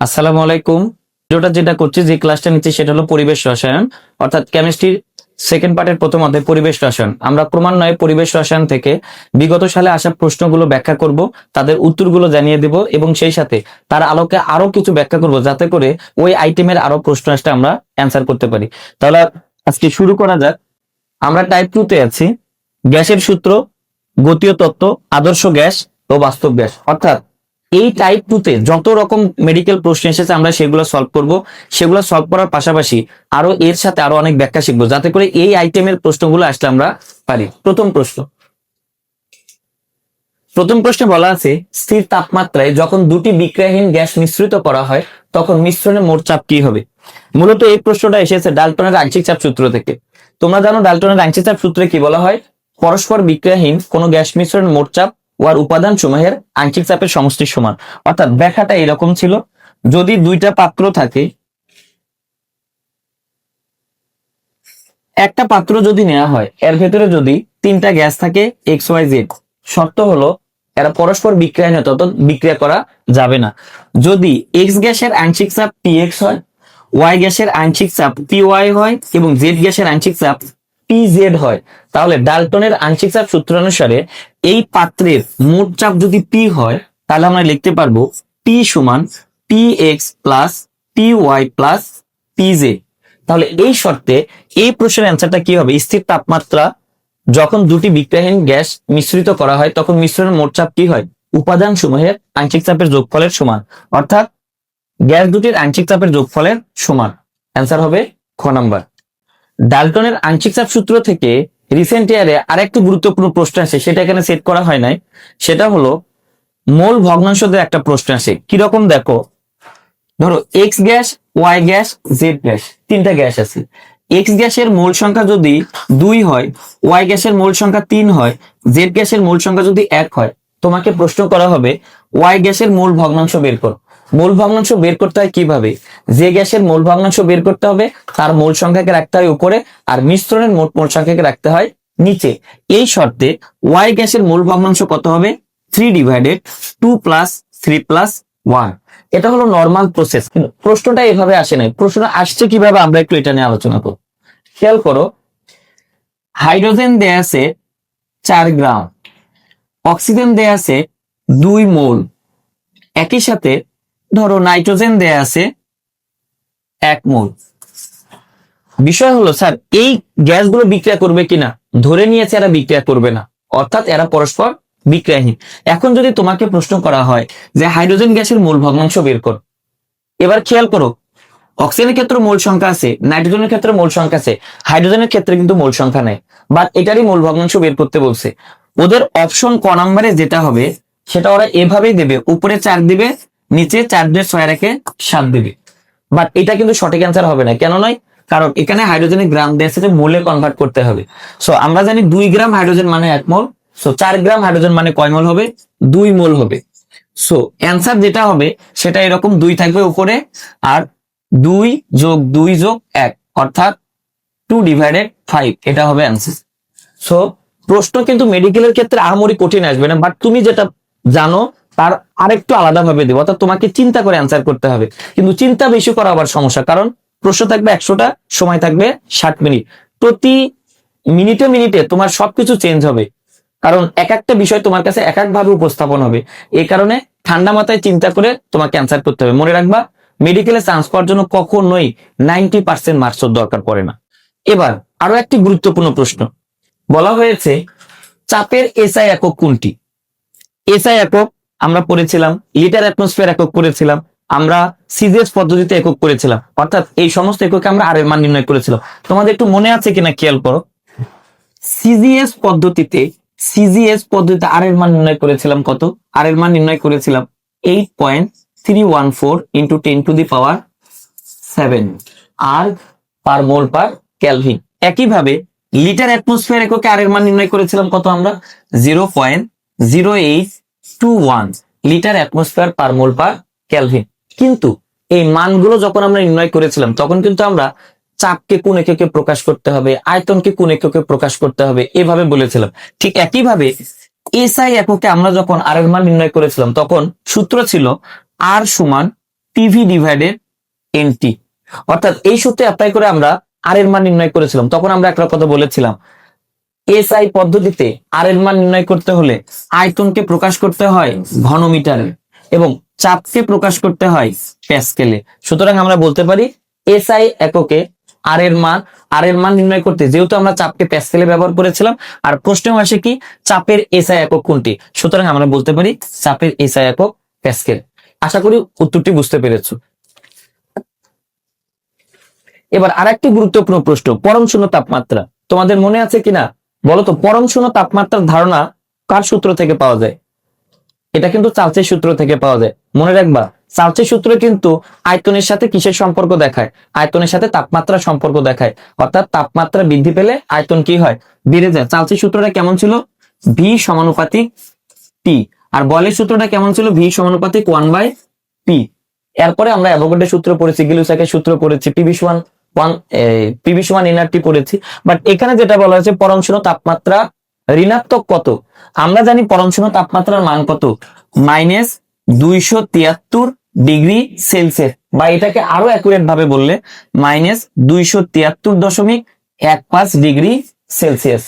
আসসালামু আলাইকুম। ভিডিওটা যেটা করছি, যে ক্লাসটা নিচ্ছি, সেটা হলো পরিবেশ রসায়ন। অর্থাৎ কেমিস্ট্রির সেকেন্ড পার্টের প্রথম অধ্যায়, পরিবেশ রসায়ন। আমরা ক্রমান্বয়ে পরিবেশ রসায়ন থেকে বিগত সালে আসা প্রশ্নগুলো ব্যাখ্যা করব, তাদের উত্তরগুলো জানিয়ে দেব, এবং সেই সাথে তার আলোকে আরও কিছু ব্যাখ্যা করব, যাতে করে ওই আইটেমের আরও প্রশ্ন আসলে আমরা অ্যান্সার করতে পারি। তাহলে আজকে শুরু করা যাক। আমরা টাইপ টু তে আছি। গ্যাসের সূত্র গতীয় তত্ত্ব আদর্শ গ্যাস ও বাস্তব গ্যাস। অর্থাৎ এই টাইপ টু তে যত রকম মেডিকেল প্রশ্ন এসেছে আমরা সেগুলো সলভ করব। সেগুলো সলভ করার পাশাপাশি আরও এর সাথে আরও অনেক ব্যাখ্যা শিখব, যাতে করে এই আইটেমের প্রশ্নগুলো আসলে আমরা পারি। প্রথম প্রশ্ন। প্রথম প্রশ্নে বলা আছে, স্থির তাপমাত্রায় যখন দুটি বিক্রিয়াহীন গ্যাস মিশ্রিত করা হয়, তখন মিশ্রণের মোট চাপ কি হবে? মূলত এই প্রশ্নটা এসেছে ডালটনের আংশিক চাপ সূত্র থেকে। তোমরা জানো ডালটনের আংশিক চাপ সূত্রে কি বলা হয়? পরস্পর বিক্রিয়াহীন কোন গ্যাস মিশ্রণের মোট চাপ ওয়ার উপাদান সমূহের আংশিক চাপের সমষ্টির সমান। অর্থাৎ ব্যাখ্যাটা এরকম ছিল, যদি দুইটা পাত্র থাকে, একটা পাত্র যদি নেওয়া হয়, এর ভেতরে যদি তিনটা গ্যাস থাকে এক্স ওয়াই জেড শর্ত হলো এরা পরস্পর বিক্রিয়া নিয়ে তত বিক্রিয়া করা যাবে না। যদি এক্স গ্যাসের আংশিক চাপ পি এক্স হয় ওয়াই গ্যাসের আংশিক চাপ পি ওয়াই হয় এবং জেড গ্যাসের আংশিক চাপ পি জেড হয়। তাহলে ডালটনের আংশিক চাপ সূত্র অনুসারে এই পাত্রের মোট চাপ যদি পি হয়, তাহলে আমরা লিখতে পারব পি সমান P X plus P Y plus P Z তাহলে এই শর্তে এই প্রশ্নের অ্যান্সারটা কি হবে? স্থির তাপমাত্রা, যখন দুটি বিক্রিয়াহীন গ্যাস মিশ্রিত করা হয়, তখন মিশ্রণের মোট চাপ কি হয়? উপাদান সমূহের আংশিক চাপের যোগফলের সমান। অর্থাৎ গ্যাস দুটির আংশিক চাপের যোগফলের সমান। অ্যান্সার হবে খ নাম্বার। ডালটনের আংশিক চাপ সূত্র থেকে রিসেন্ট ইয়ারে আরেকটি গুরুত্বপূর্ণ প্রশ্ন আসে, সেটা এখানে সেট করা হয় নাই। সেটা হলো, মোল ভগ্নাংশদের একটা প্রশ্ন আসে, কীরকম দেখো? ধরো X gas Y gas Z gas, তিনটা গ্যাস আছে। এক্স গ্যাসের মোল সংখ্যা যদি দুই হয় ওয়াই গ্যাসের মোল সংখ্যা তিন হয় জেড গ্যাসের মোল সংখ্যা যদি এক হয়, তোমাকে প্রশ্ন করা হবে ওয়াই গ্যাসের মোল ভগ্নাংশ বের করো। মোল ভগ্নাংশ বের করতে হয় কীভাবে? যে গ্যাসের মোল ভগ্নাংশ বের করতে হবে, তার মোল সংখ্যাকে রাখতে হয় উপরে আর মিশ্রণের মোট মোল সংখ্যাকে রাখতে হয় নিচে। এই শর্তে ওয়াই গ্যাসের মোল ভগ্নাংশ কত হবে? Three divided two plus three plus one এটা হলো নর্মাল প্রসেস কিন্তু প্রশ্নটা এভাবে আসে নাই। প্রশ্নটা আসছে কীভাবে আমরা একটু এটা নিয়ে আলোচনা করব। খেয়াল করো হাইড্রোজেন দেয়া আছে চার গ্রাম অক্সিজেন দেয়া আছে দুই মোল। একই সাথে ধরো নাইট্রোজেন দেয়া আছে এক মোল। বিষয় হলো, স্যার, এই গ্যাসগুলো বিক্রিয়া করবে কিনা? ধরে নিয়েছে এরা বিক্রিয়া করবে না। অর্থাৎ এরা পরস্পর বিক্রিয়াহীন। এখন যদি তোমাকে প্রশ্ন করা হয় যে হাইড্রোজেন গ্যাসের মূল ভগ্নাংশ বের কর। এবার খেয়াল করো, অক্সিজেনের ক্ষেত্রে মূল সংখ্যা আছে, নাইট্রোজেনের ক্ষেত্রে মূল সংখ্যা আছে, হাইড্রোজেনের ক্ষেত্রে কিন্তু মূল সংখ্যা নেই। বাট এটারই মূল ভগ্নাংশ বের করতে বলছে। ওদের অপশন ক নাম্বারে যেটা হবে, সেটা ওরা এভাবেই দেবে। উপরে চার দিবে নিচে চার দিয়ে ছয় রেখে সাত দিবে। বাট এটা কিন্তু সঠিক অ্যান্সার হবে না। কেন নয়? কারণ এখানে হাইড্রোজেনের গ্রাম আছে যে মোলে কনভার্ট করতে হবে। সো আমরা জানি দুই গ্রাম হাইড্রোজেন মানে এক মোল সো চার গ্রাম হাইড্রোজেন মানে কয় মোল হবে? দুই মোল হবে। সো অ্যান্সার যেটা হবে, সেটা এরকম দুই থাকবে উপরে আর দুই যোগ দুই যোগ এক, অর্থাৎ টু ডিভাইডেড ফাইভ এটা হবে অ্যান্সার সো প্রশ্ন কিন্তু মেডিকেলের ক্ষেত্রে আহামরি কঠিন আসবে না। বাট তুমি যেটা জানো তার আরেকটু আলাদা ভাবে দেবো। অর্থাৎ তোমাকে চিন্তা করে অ্যান্সার করতে হবে। কিন্তু চিন্তা বেশি করা আবার সমস্যা, কারণ প্রশ্ন থাকবে একশোটা, সময় থাকবে ষাট মিনিট। প্রতি মিনিটে মিনিটে তোমার সবকিছু চেঞ্জ হবে। কারণ এক একটা বিষয় তোমার কাছে এক এক ভাবে উপস্থাপন হবে। এই কারণে ঠান্ডা মাথায় চিন্তা করে তোমাকে অ্যান্সার করতে হবে। মনে রাখবা মেডিকেলে চান্স পাওয়ার জন্য কখনোই নাইনটি পার্সেন্ট মার্কসের দরকার পড়ে না। এবার আরও একটি গুরুত্বপূর্ণ প্রশ্ন। বলা হয়েছে, চাপের এসআই একক কোনটি? এসআই একক আমরা পড়েছিলাম, লিটার অ্যাটমসফিয়ার একক পড়েছিলাম আমরা সিজিএস পদ্ধতিতে একক করেছিলাম। অর্থাৎ এই সমস্ত এককে আমরা আর এর মান নির্ণয় করেছিলাম। তোমাদের একটু মনে আছে কিনা খেয়াল করো? সিজিএস পদ্ধতিতে সিজিএস পদ্ধতিতে আর এর মান নির্ণয় করেছিলাম কত? আর এর মান নির্ণয় করেছিলাম eight point three one four into ten to the power seven erg per mole per kelvin একইভাবে লিটার অ্যাটমসফিয়ার এককে আর এর মান নির্ণয় করেছিলাম কত আমরা? Zero point zero eight two one litre atmosphere per mole per kelvin কিন্তু এই মানগুলো যখন আমরা নির্ণয় করেছিলাম, তখন কিন্তু আমরা চাপকে কোন এককে প্রকাশ করতে হবে, আয়তনকে কোন এককে প্রকাশ করতে হবে, এভাবে বলেছিলাম। ঠিক একইভাবে এসআই এককে আমরা যখন আর এর মান নির্ণয় করেছিলাম, তখন সূত্র ছিল আর সমান পিভি ডিভাইডেড এনটি অর্থাৎ এই সূত্রে অ্যাপ্লাই করে আমরা আর এর মান নির্ণয় করেছিলাম, তখন আমরা একটা কথা বলেছিলাম এসআই পদ্ধতিতে আর এর মান নির্ণয় করতে হলে আয়তনকে প্রকাশ করতে হয় ঘনমিটারে এবং চাপকে প্রকাশ করতে হয় প্যাসকেলে। সুতরাং আমরা বলতে পারি এসআই এককে আর এর মান আর এর মান নির্ণয় করতে যেহেতু আমরা চাপকে প্যাসকেলে ব্যবহার করেছিলাম, আর প্রশ্নেও আসে কি চাপের এসআই একক কোনটি? সুতরাং আমরা বলতে পারি চাপের এসআই একক প্যাসকেল। আশা করি উত্তরটি বুঝতে পেরেছ। এবার আরেকটি গুরুত্বপূর্ণ প্রশ্ন, পরম শূন্য তাপমাত্রা। তোমাদের মনে আছে কিনা? বলো তো পরম শূন্য তাপমাত্রার ধারণা কার সূত্র থেকে পাওয়া যায়? এটা কিন্তু চালচের সূত্র থেকে পাওয়া যায়। মনে রাখবা চালচের সূত্র কিন্তু আয়তনের সাথে কিসের সম্পর্ক দেখায়? আয়তনের সাথে তাপমাত্রার সম্পর্ক দেখায়। অর্থাৎ তাপমাত্রা বৃদ্ধি পেলে আয়তন কি হয়? বেড়ে যায়। চালচের সূত্রটা কেমন ছিল? ভি সমানুপাতিক টি আর বলের সূত্রটা কেমন ছিল? ভি সমানুপাতিক ওয়ান বাই পি এরপরে আমরা অ্যাভোগাড্রের সূত্র পড়েছি, গিলুসাকের সূত্র পড়েছি পিভি সমান ওয়ান পিভি সমান এনআরটি পড়েছি। বাট এখানে যেটা বলা হয়েছে, পরমশূন্য তাপমাত্রা ঋণাত্মক কত? আমরা জানি পরম শূন্য তাপমাত্রার মান কত? মাইনাস দুইশো তিয়াত্তর ডিগ্রি সেলসিয়াস। বা এটাকে আরও অ্যাকুরেট ভাবে বললে মাইনাস দুইশো তিয়াত্তর দশমিক এক পাঁচ ডিগ্রি সেলসিয়াস।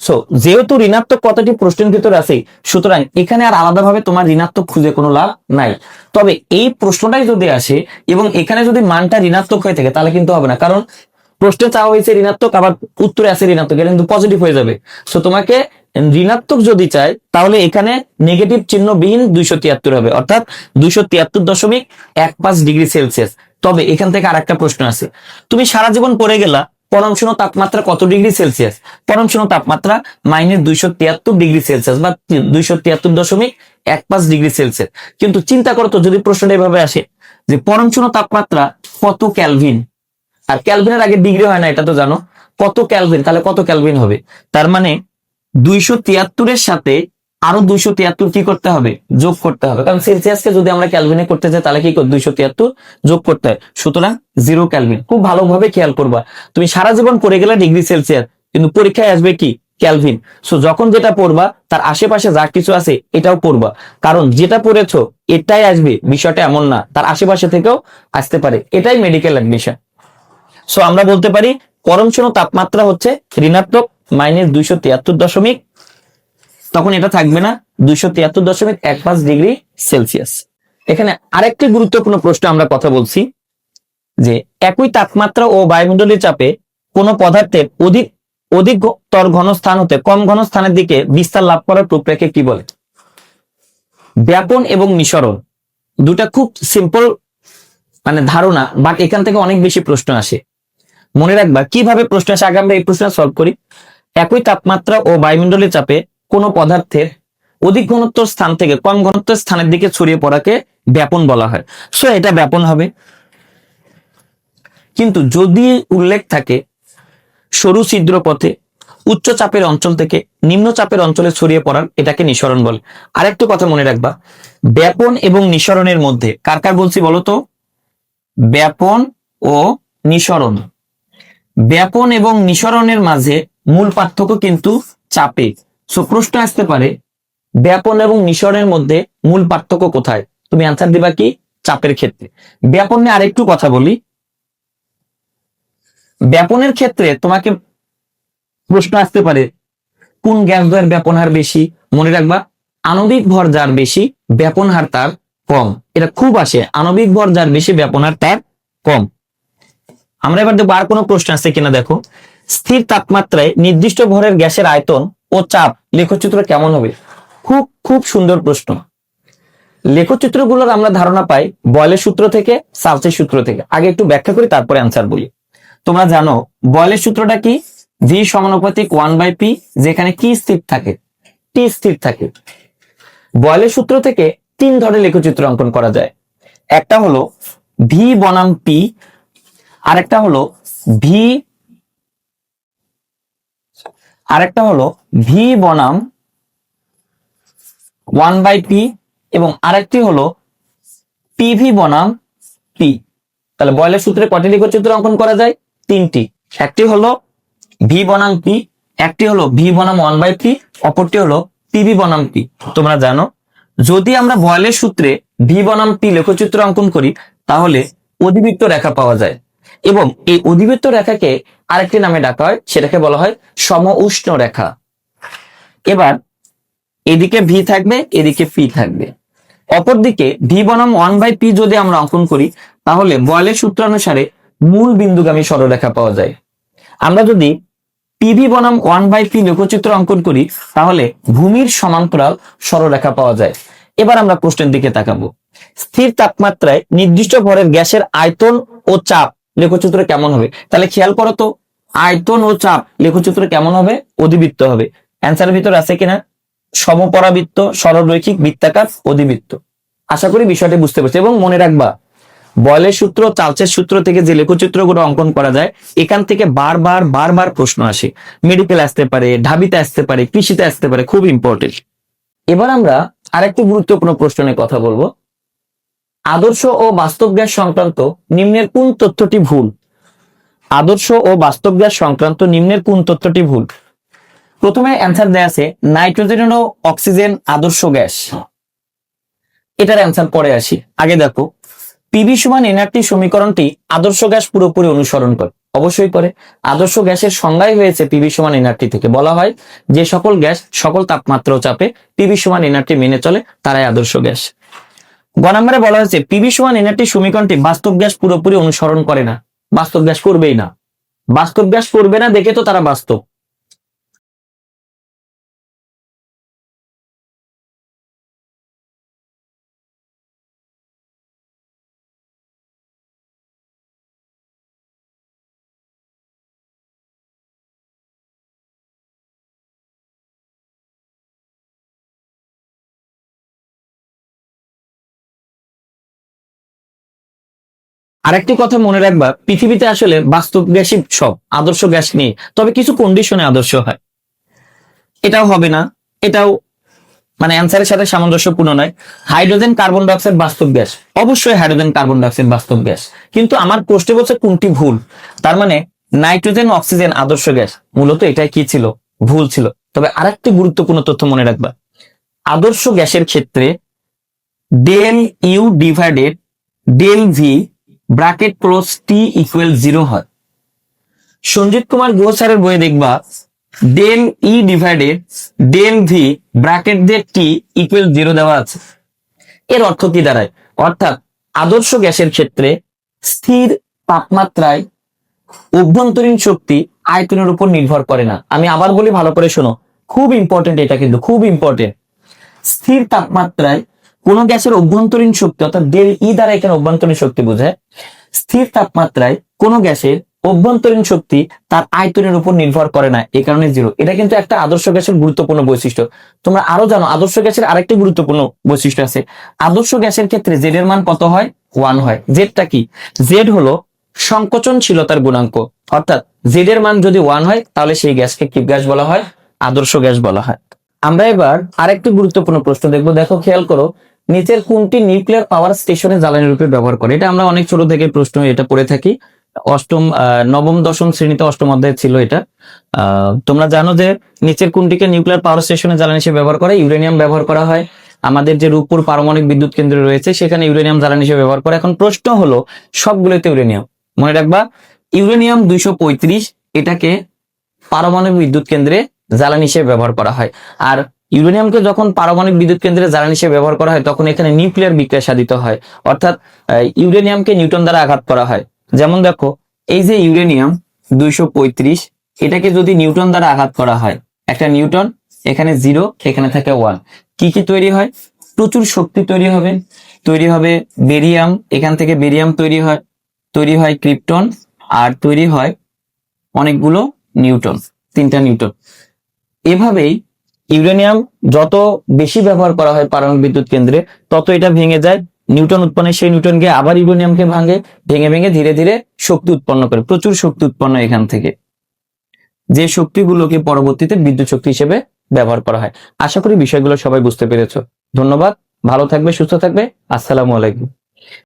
সো যেহেতু ঋণাত্মক কতটি প্রশ্নের ভিতরে আছে, সুতরাং এখানে আর আলাদাভাবে তোমার ঋণাত্মক খুঁজে কোনো লাভ নাই। তবে এই প্রশ্নটাই যদি আসে এবং এখানে যদি মানটা ঋণাত্মক হয়ে থাকে, তাহলে কিন্তু হবে না। কারণ প্রশ্নে চাওয়া হয়েছে ঋণাত্মক, আবার উত্তরে আছে ঋণাত্মক, এটা কিন্তু পজিটিভ হয়ে যাবে। সো তোমাকে ঋণাত্মক যদি চায়, তাহলে এখানে নেগেটিভ চিহ্নবিহীন দুইশো তিয়াত্তর হবে। অর্থাৎ দুইশো তিয়াত্তর দশমিক এক পাঁচ ডিগ্রি সেলসিয়াস। তবে এখান থেকে আরেকটা প্রশ্ন আছে। তুমি সারা জীবন পড়ে গেলা পরম শূন্য তাপমাত্রা কত ডিগ্রি সেলসিয়াস? পরম শূন্য তাপমাত্রা মাইনাস দুইশো তিয়াত্তর ডিগ্রি সেলসিয়াস বা দুইশো তিয়াত্তর দশমিক এক পাঁচ ডিগ্রি সেলসিয়াস। কিন্তু চিন্তা করো তো, যদি প্রশ্নটা এভাবে আসে যে পরম শূন্য তাপমাত্রা কত ক্যালভিন? আর ক্যালভিনের আগে ডিগ্রি হয় না, এটা তো জানো। কত ক্যালভিন? তাহলে কত ক্যালভিন হবে? তার মানে দুইশো তিয়াত্তরের সাথে আরও দুইশো তিয়াত্তর কি করতে হবে? যোগ করতে হবে। কারণ সেলসিয়াসকে যদি আমরা ক্যালভিনে করতে চাই তাহলে কি দুইশো তিয়াত্তর যোগ করতে হয়। সুতরাং জিরো ক্যালভিন। খুব ভালোভাবে খেয়াল করবা। তুমি সারা জীবন পড়ে গেলে ডিগ্রি সেলসিয়াস, কিন্তু পরীক্ষায় আসবে কি? ক্যালভিন। সো যখন যেটা পড়বা, তার আশেপাশে যা কিছু আছে, এটাও পড়বা। কারণ যেটা পড়েছো, এটাই আসবে। বিষয়টা এমন না। তার আশেপাশে থেকেও আসতে পারে। এটাই মেডিকেল অ্যাডমিশন সো আমরা বলতে পারি শূন্য তাপমাত্রা হচ্ছে ঋণাত্মক মাইনাস দুইশো তিয়াত্তর দশমিক তখন এটা থাকবে না দুইশো তিয়াত্তর দশমিক এক পাঁচ ডিগ্রি সেলসিয়াস। এখানে আরেকটি গুরুত্বপূর্ণ প্রশ্ন আমরা কথা বলছি যে একই তাপমাত্রা ও বায়ুমণ্ডলীয় চাপে কোনো পদার্থের অধিক অধিকতর ঘন স্থান হতে কম ঘন স্থানের দিকে বিস্তার লাভ করার প্রক্রিয়াকে কি বলে? ব্যাপন এবং নিঃসরণ দুটা খুব সিম্পল মানে ধারণা বাট এখান থেকে অনেক বেশি প্রশ্ন আসে। মনে রাখবা, কীভাবে প্রশ্ন আসে? আগে আমরা এই প্রশ্ন সলভ করি। একই তাপমাত্রা ও বায়ুমণ্ডলীয় চাপে কোনো পদার্থের অধিক ঘনত্ব স্থান থেকে কম ঘনত্ব স্থানের দিকে ছড়িয়ে পড়াকে ব্যাপন বলা হয়। সো এটা ব্যাপন হবে। কিন্তু যদি উল্লেখ থাকে সরু ছিদ্র পথে উচ্চ চাপের অঞ্চল থেকে নিম্ন চাপের অঞ্চলে ছড়িয়ে পড়ার, এটাকে নিঃসরণ বলে। আরেকটু কথা মনে রাখবা। ব্যাপন এবং নিঃসরণের মধ্যে কার কার বলছি বলতো ব্যাপন ও নিঃসরণ। ব্যাপন এবং নিঃসরণের মাঝে মূল পার্থক্য কিন্তু চাপে। সো প্রশ্ন আসতে পারে, ব্যাপন এবং নিঃসরণের মধ্যে মূল পার্থক্য কোথায়? তুমি আনসার দিবা কি? চাপের ক্ষেত্রে। ব্যাপন নিয়ে আরেকটু কথা বলি। ব্যাপনের ক্ষেত্রে তোমাকে প্রশ্ন আসতে পারে, কোন গ্যাস দ্বয়ের ব্যাপন হার বেশি? মনে রাখবা, আণবিক ভর যার বেশি, ব্যাপন হার তার কম। এটা খুব আসে, আণবিক ভর যার বেশি, ব্যাপন হার তার কম। আমরা এবার দেখব আর কোনো প্রশ্ন আছে কিনা দেখো। স্থির তাপমাত্রায় নির্দিষ্ট ভরের গ্যাসের আয়তন ও চাপ লেখচিত্র কেমন হবে? খুব খুব সুন্দর প্রশ্ন। লেখচিত্রগুলোর আমরা ধারণা পাই বয়লের সূত্র থেকে, সালসের সূত্র থেকে। আগে একটু ব্যাখ্যা করি, তারপরে অ্যান্সার বলি। তোমরা জানো বয়লের সূত্রটা কি? ভি সমানুপাতিক ওয়ান বাই পি যেখানে কি স্থির থাকে। টি স্থির থাকে। বয়লের সূত্র থেকে তিন ধরনের লেখচিত্র অঙ্কন করা যায়। একটা হলো ভি বনাম পি আরেকটা হলো ভি আরেকটা হলো ভি বনাম ওয়ান বাই পি এবং আরেকটি হলো টিভি বনাম পি তাহলে বয়লের সূত্রে কটি লেখচিত্র অঙ্কন করা যায়? তিনটি। একটি হলো ভি বনাম পি একটি হলো ভি বনাম ওয়ান বাই পি অপরটি হলো পিভি বনাম পি তোমরা জানো, যদি আমরা বয়লের সূত্রে ভি বনাম পি লেখচিত্র অঙ্কন করি, তাহলে অধিবৃত্ত রেখা পাওয়া যায়। এবং এই অধিবৃত্ত রেখাকে আরেকটি নামে ডাকা হয়, সেটাকে বলা হয় সম উষ্ণ রেখা। এবার এদিকে ভি থাকবে, এদিকে পি থাকবে। অপরদিকে ভি বনাম ওয়ান বাই পি যদি আমরা অঙ্কন করি, তাহলে বয়লের সূত্রানুসারে মূল বিন্দুগামী সরলরেখা পাওয়া যায়। আমরা যদি পিভি বনাম ওয়ান বাই পি লেখচিত্র অঙ্কন করি, তাহলে ভূমির সমান্তরাল সরলরেখা পাওয়া যায়। এবার আমরা প্রশ্নের দিকে তাকাবো। স্থির তাপমাত্রায় নির্দিষ্ট ভরের গ্যাসের আয়তন ও চাপ লেখচিত্র কেমন হবে? তাহলে খেয়াল করো তো, আয়তন ও চাপ লেখচিত্র কেমন হবে? অধিবৃত্ত হবে। অ্যান্সারের ভিতর আছে কিনা? সমপরাবৃত্ত, সরলরৈখিক, বৃত্তাকার, অধিবৃত্ত। আশা করি বিষয়টি বুঝতে পারছি। এবং মনে রাখবা বয়লের সূত্র চার্লসের সূত্র থেকে যে লেখচিত্রগুলো অঙ্কন করা যায়, এখান থেকে বারবার বারবার প্রশ্ন আসে। মেডিকেল আসতে পারে, ঢাবিতে আসতে পারে, কৃষিতে আসতে পারে, খুব ইম্পর্টেন্ট এবার আমরা আরেকটি গুরুত্বপূর্ণ প্রশ্ন কথা বলব। আদর্শ ও বাস্তব গ্যাস সংক্রান্ত নিম্নের কোন তথ্যটি ভুল? আদর্শ ও বাস্তব গ্যাস সংক্রান্ত নিম্নের কোন তথ্যটি ভুল? প্রথমে অ্যান্সার দেয়া আছে, নাইট্রোজেন ও অক্সিজেন আদর্শ গ্যাস। এটার অ্যান্সার পরে আসি। আগে দেখো, পিভি সমান এনআরটি সমীকরণটি আদর্শ গ্যাস পুরোপুরি অনুসরণ করে। অবশ্যই করে আদর্শ গ্যাসের সংজ্ঞাই হয়েছে পিভি সমান এনআরটি থেকে। বলা হয়, যে সকল গ্যাস সকল তাপমাত্রা চাপে পিভি সমান এনআরটি মেনে চলে, তারাই আদর্শ গ্যাস। গ নম্বরে বলা হয়েছে পিভি সমান এনআরটি সমীকরণটি বাস্তব গ্যাস পুরোপুরি অনুসরণ করে না। বাস্তব গ্যাস করবেই না। বাস্তব গ্যাস করবে না দেখে তো তারা বাস্তব। আরেকটি কথা মনে রাখবা, পৃথিবীতে আসলে বাস্তব গ্যাসই সব, আদর্শ গ্যাস নেই, তবে কিছু কন্ডিশনে আদর্শ হয়। এটাও হবে না, এটাও মানে অ্যান্সারের সাথে সামঞ্জস্যপূর্ণ নয়। হাইড্রোজেন কার্বন ডাইঅক্সাইড বাস্তব গ্যাস, অবশ্যই হাইড্রোজেন কার্বন ডাইঅক্সাইড বাস্তব গ্যাস। কিন্তু আমার প্রশ্নে বলছে কোনটি ভুল? তার মানে নাইট্রোজেন অক্সিজেন আদর্শ গ্যাস, মূলত এটাই কি ছিল? ভুল ছিল। তবে আরেকটি গুরুত্বপূর্ণ তথ্য মনে রাখবা, আদর্শ গ্যাসের ক্ষেত্রে del U divided del V bracket close T equal zero হয়। সঞ্জিত কুমার গুহ স্যারের বইয়ে দেখবা del E divided del V bracket দিয়ে টি ইকুয়াল জিরো দেওয়া আছে। এর অর্থ কি দাঁড়ায়? অর্থাৎ আদর্শ গ্যাসের ক্ষেত্রে স্থির তাপমাত্রায় অভ্যন্তরীণ শক্তি আয়তনের উপর নির্ভর করে না। আমি আবার বলি ভালো করে শোনো। খুব ইম্পর্টেন্ট এটা কিন্তু, খুব ইম্পর্টেন্ট স্থির তাপমাত্রায় কোন গ্যাসের অভ্যন্তরীণ শক্তি, অর্থাৎ ডেল ই দ্বারা এখানে অভ্যন্তরীণ শক্তি বোঝায়, স্থির তাপমাত্রায় কোন গ্যাসের অভ্যন্তরীণ শক্তি তার আয়তনের উপর নির্ভর করে না এই কারণে জিরো এটা কিন্তু একটা আদর্শ গ্যাসের গুরুত্বপূর্ণ বৈশিষ্ট্য। তোমরা আরও জানো, আদর্শ গ্যাসের আরেকটি গুরুত্বপূর্ণ বৈশিষ্ট্য আছে। আদর্শ গ্যাসের ক্ষেত্রে জেড এর মান কত হয়? ওয়ান হয়। জেডটা কি? জেড হলো সংকোচনশীলতার গুণাঙ্ক। অর্থাৎ জেড এর মান যদি ওয়ান হয়, তাহলে সেই গ্যাসকে কি গ্যাস বলা হয়, আদর্শ গ্যাস বলা হয়। আমরা এবার আরেকটি গুরুত্বপূর্ণ প্রশ্ন দেখব। দেখো, খেয়াল করো নিচের কোনটি নিউক্লিয়ার পাওয়ার স্টেশনে জ্বালানি রূপে ব্যবহার করে? এটা আমরা অনেক ছোট থেকে প্রশ্ন এটা পড়ে থাকি। অষ্টম নবম, দশম শ্রেণীতে অষ্টম অধ্যায় ছিল এটা। তোমরা জানো যে নিচের কোনটিকে নিউক্লিয়ার পাওয়ার স্টেশনে জ্বালানি হিসেবে ব্যবহার করে? ইউরেনিয়াম ব্যবহার করা হয়। আমাদের যে রূপপুর পারমাণবিক বিদ্যুৎ কেন্দ্র রয়েছে, সেখানে ইউরেনিয়াম জ্বালানি হিসেবে ব্যবহার করে। এখন প্রশ্ন হলো, সবগুলোতে ইউরেনিয়াম। মনে রাখবা, ইউরেনিয়াম দুইশো পঁয়ত্রিশ এটাকে পারমাণবিক বিদ্যুৎ কেন্দ্রে জ্বালানি হিসেবে ব্যবহার করা হয়। আর ইউরেনিয়ামকে যখন পারমাণবিক বিদ্যুৎ কেন্দ্রে জ্বালানি হিসেবে ব্যবহার করা হয়, তখন এখানে নিউক্লিয়ার বিক্রিয়া সাধিত হয়। অর্থাৎ ইউরেনিয়ামকে নিউটন দ্বারা আঘাত করা হয়। যেমন দেখো, এই যে ইউরেনিয়াম দুইশো পঁয়ত্রিশ, এটাকে যদি নিউটন দ্বারা আঘাত করা হয়, একটা নিউটন, এখানে জিরো, এখানে থাকে ওয়ান। কি কি তৈরি হয়? প্রচুর শক্তি তৈরি হবে। তৈরি হবে বেরিয়াম, এখান থেকে বেরিয়াম তৈরি হয় তৈরি হয় ক্রিপ্টন, আর তৈরি হয় অনেকগুলো নিউটন, তিনটা নিউটন। এভাবেই ইউরেনিয়াম যত বেশি ব্যবহার করা হয় পারমাণবিক বিদ্যুৎ কেন্দ্রে, তত এটা ভেঙে যায়। নিউটন উৎপন্নের সেই নিউটন গিয়ে আবার ইউরেনিয়ামকে ভাঙে, ভেঙে ভেঙে ধীরে ধীরে শক্তি উৎপন্ন করে। প্রচুর শক্তি উৎপন্ন এখান থেকে। যে শক্তিগুলোকে পরবর্তীতে বিদ্যুৎ শক্তি হিসেবে ব্যবহার করা হয়। আশা করি বিষয়গুলো সবাই বুঝতে পেরেছ। ধন্যবাদ। ভালো থাকবে, সুস্থ থাকবে। আসসালামু আলাইকুম।